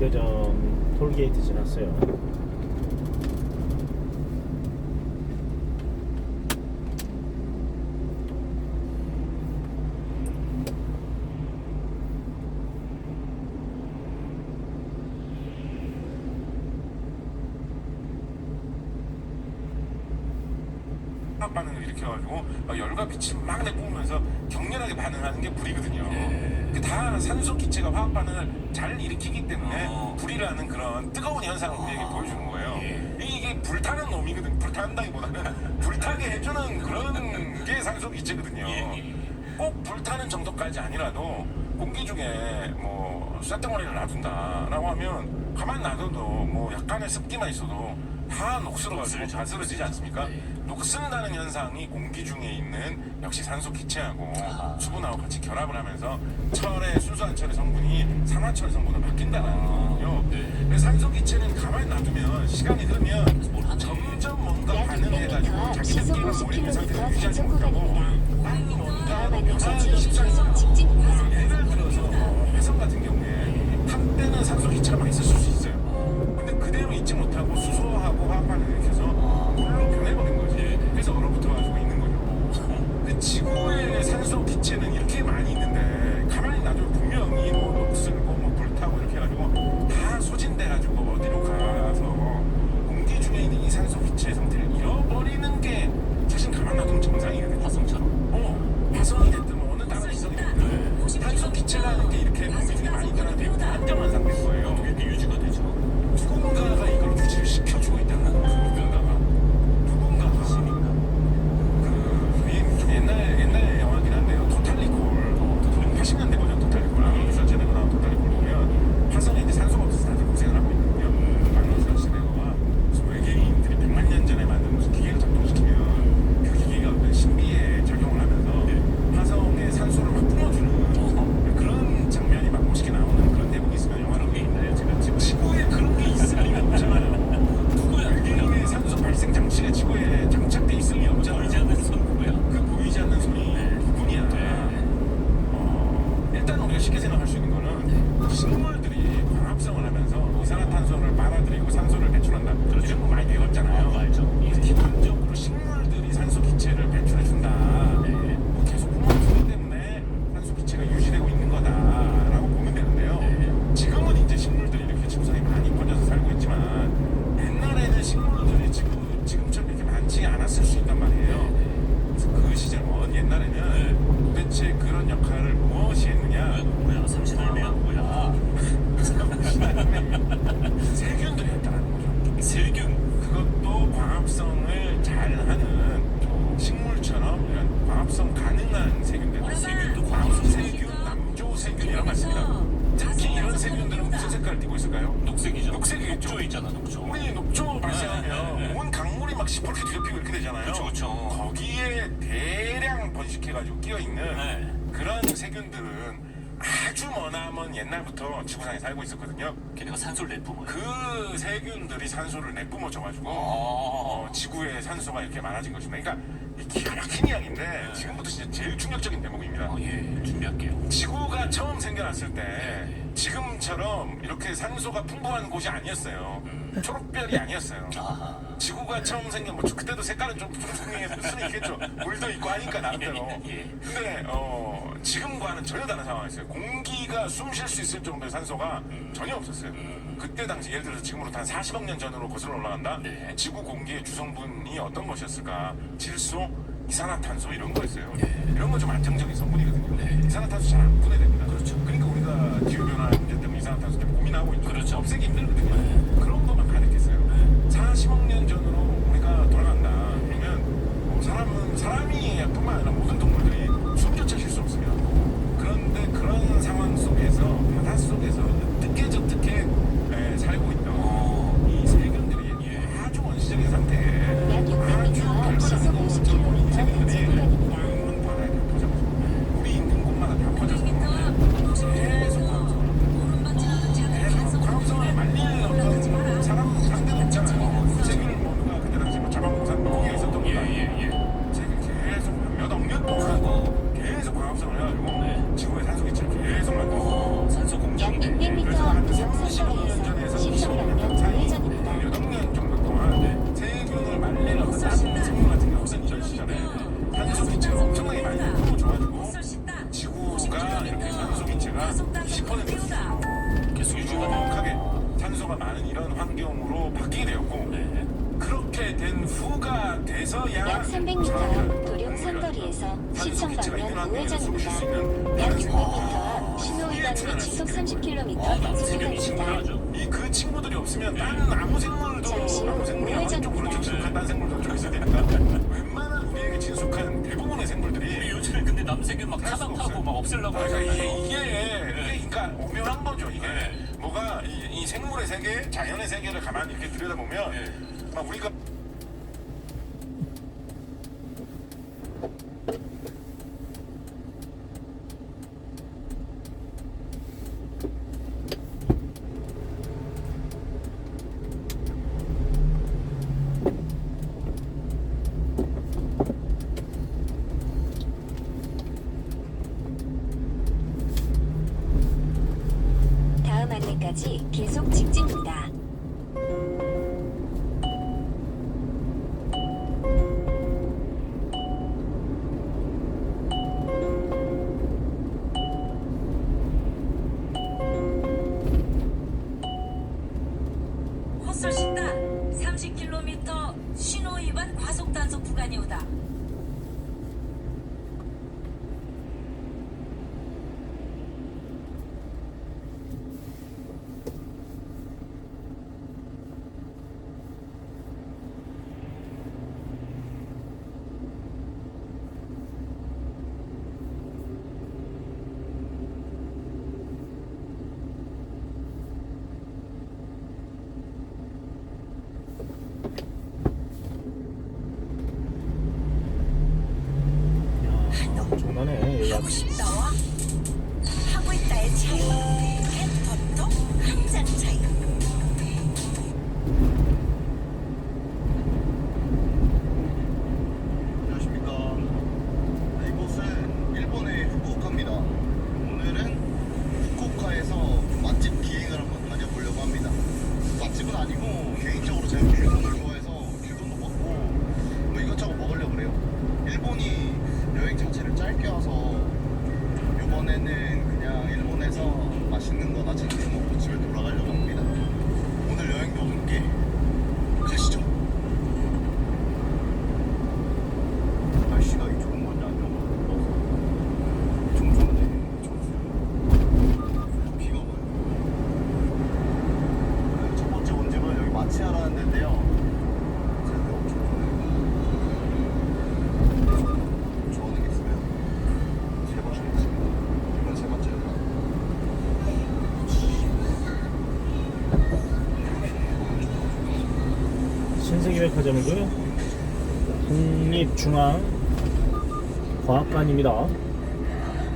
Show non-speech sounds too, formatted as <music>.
대전 톨게이트 지났어요. 화학 반응을 일으켜가지고 막 열과 빛이 막 내뿜으면서 격렬하게 반응하는 게 불이거든요. 그다 산소 기체가 화학 반응을 잘 일으키기 때문에 어. 불이라는 그런 뜨거운 현상을 우리에게 보여주는 거예요. 예. 이게 불타는 놈이거든. 불탄다기보다는 <laughs> 불타게 해주는 그런 게 산소 기체거든요. 예. 꼭 불타는 정도까지 아니라도 공기 중에 뭐 쇳덩어리를 놔둔다라고 하면 가만 놔둬도 뭐 약간의 습기만 있어도 다 녹슬어가지고 다 쓰러지지 않습니까? 네. 녹슬다는 현상이 공기 중에 있는 역시 산소 기체하고 아하. 수분하고 같이 결합을 하면서 철의 순수한 철의 성분이 산화철 성분으로 바뀐다는 거거든요. 네. 그래서 산소 기체는 가만히 놔두면 시간이 흐르면 뭘 하네. 점점 뭔가 약 반응해가지고 200m 시속 자기들끼리 몰입된 상태를 50km 유지하지 못하고. 딱 뭔가 십사일간 직진 예를 들어서 어, 회선 같은 경우에 탈 때는 산소 기체가 많이 있을 수 옛날에는 도대체 그런 역할을 무엇이 했느냐? 뭐야? 삼신할매야 뭐야? 세균들이 했다는 거죠. 세균. 그것도 광합성을 잘하는 식물처럼 이런 광합성 가능한 세균들. 세균도 광세균, 남조세균 이런 거 있습니다. 특히 이런 세균들은 무슨 색깔을 띠고 있을까요? 녹색이죠. 녹색이겠죠. 녹조 있잖아, 녹조. 우리 녹조 네, 발생하면 네. 온 강물이 막 시퍼렇게 뒤덮이고 이렇게 되잖아요. 그쵸, 그쵸. 거기에 대량 번식해가지고 끼어 있는 네. 그런 세균들은 아주 머나먼 옛날부터 지구상에 살고 있었거든요. 걔네가 산소를 내뿜어요. 그 세균들이 산소를 내뿜어줘가지고 어. 어, 지구에 산소가 이렇게 많아진 것입니다. 그러니까 이 기가 막힌 이야기인데 지금부터 진짜 제일 충격적인 대목입니다. 어, 예. 준비할게요. 지구가 처음 생겨났을 때 지금처럼 이렇게 산소가 풍부한 곳이 아니었어요. 초록별이 아니었어요. 아하. 지구가 처음 생긴 뭐 그때도 색깔은 좀 푸른색일 수는 있겠죠. 물도 있고 하니까 나름대로. <laughs> 예. 근데 어, 지금과는 전혀 다른 상황이었어요. 공기가 숨 쉴 수 있을 정도의 산소가 전혀 없었어요. 그때 당시 예를 들어서 지금으로부터 한 40억 년 전으로 거슬러 올라간다. 네. 지구 공기의 주성분이 어떤 것이었을까? 질소, 이산화탄소 이런 거였어요. 네. 이런 건 좀 안정적인 성분이거든요. 네. 이산화탄소 잘 안 분해됩니다. 그렇죠. 그러니까 우리가 기후 변화 문제 때문에 이산화탄소 때문에 없애기 힘들거든요. 많은 이런 환경으로 바뀌게 되었고 네. 그렇게 된 후가 돼서야 약 300m 도령 선거리에서 시청 방면 우회전입니다. 약 600m와 신호 위반으로 지속 30km 아, 단속됩니다. 그 친구들이 없으면 다른 아무 생물도 아무 생물이 우회전입니다. 한쪽으로 친숙한 딴 생물도 좀 있어야 되니까 웬만한 우리에게 친숙한 대부분의 생물들이 요즘에 근데 남세경 막할 수가 타당 타고 없어요. 막 없애려고 아, 그러니까 하잖아요. 이게, 이게, 이게 그러니까 오묘한 거죠 이게 네. 뭐가 이, 이 생물의 세계 자연의 세계를 가만히 이렇게 들여다보면 네. 막 우리가 위반 과속 단속 구간이 오다 엄청나네. 야, 하고 싶다와 하고 있다의 차이 햇법도 한 장 차이 안녕하십니까. 네, 이곳은 일본의 후쿠오카입니다. 오늘은 후쿠오카에서 맛집 기행을 한번 다녀보려고 합니다. 맛집은 아니고 개인적으로 제가 일본을 좋아해서 규동도 먹고 뭐 이것저것 먹으려고 그래요. 일본이 여행 자체를 짧게 와서 이번에는 그냥 일본에서 맛있는 거 먹고 집에 돌아가려고 합니다. 오늘 여행도 함께 가시죠. 날씨가 이 좋은 건지 안 좋은 건지 몰라서 엄청 좋네 좋았어요 비가 와요 네, 첫 번째 온 집은 여기 마치아라는 데인데요 제가 엄청 좋아해요 좋아하는 게 있으면 세 번씩 있습니다 이번 세 번째입니다 신세계백화점이고요. 국립중앙과학관입니다.